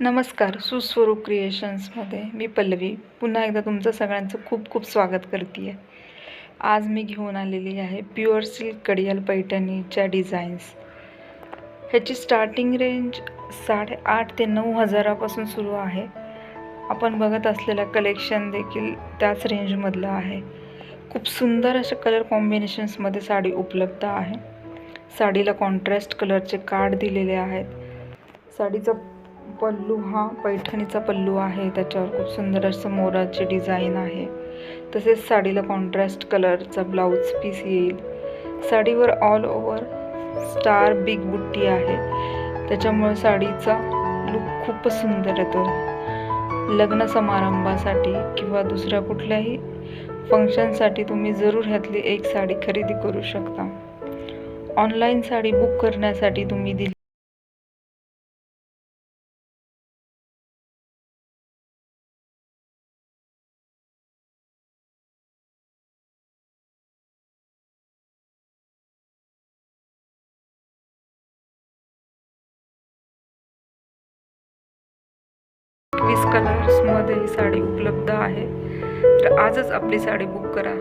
नमस्कार सुस्वरूप क्रिएशन्समध्ये मी पल्लवी. पुन्हा एकदा तुमचं सगळ्यांचं खूप खूप स्वागत करते आहे आज मी घेऊन आलेली आहे प्युअर सिल्क कडियाल पैठणीच्या डिझाईन्स ह्याची स्टार्टिंग रेंज साडेआठ ते नऊ हजारापासून सुरू आहे. आपण बघत असलेलं कलेक्शन देखील त्याच रेंजमधलं आहे. खूप सुंदर अशा कलर कॉम्बिनेशन्समध्ये साडी उपलब्ध आहे. साडीला कॉन्ट्रास्ट कलरचे कार्ड दिलेले आहेत. साडीचं पल्लू हा पैठणीचा पल्लू आहे. त्याच्यावर खूप सुंदर असं मोराची डिझाईन आहे. तसेच साडीला कॉन्ट्रास्ट कलरचा ब्लाऊज पीस येईल. साडीवर ऑल ओव्हर स्टार बिग बुट्टी आहे. त्याच्यामुळे साडीचा लुक खूपच सुंदर येतो. लग्न समारंभासाठी किंवा दुसऱ्या कुठल्याही फंक्शनसाठी तुम्ही जरूर ह्यातली एक साडी खरेदी करू शकता. ऑनलाईन साडी बुक करण्यासाठी तुम्ही दिली वीस कलर्समध्ये ही साडी उपलब्ध आहे. तर आजच आपली साडी बुक करा.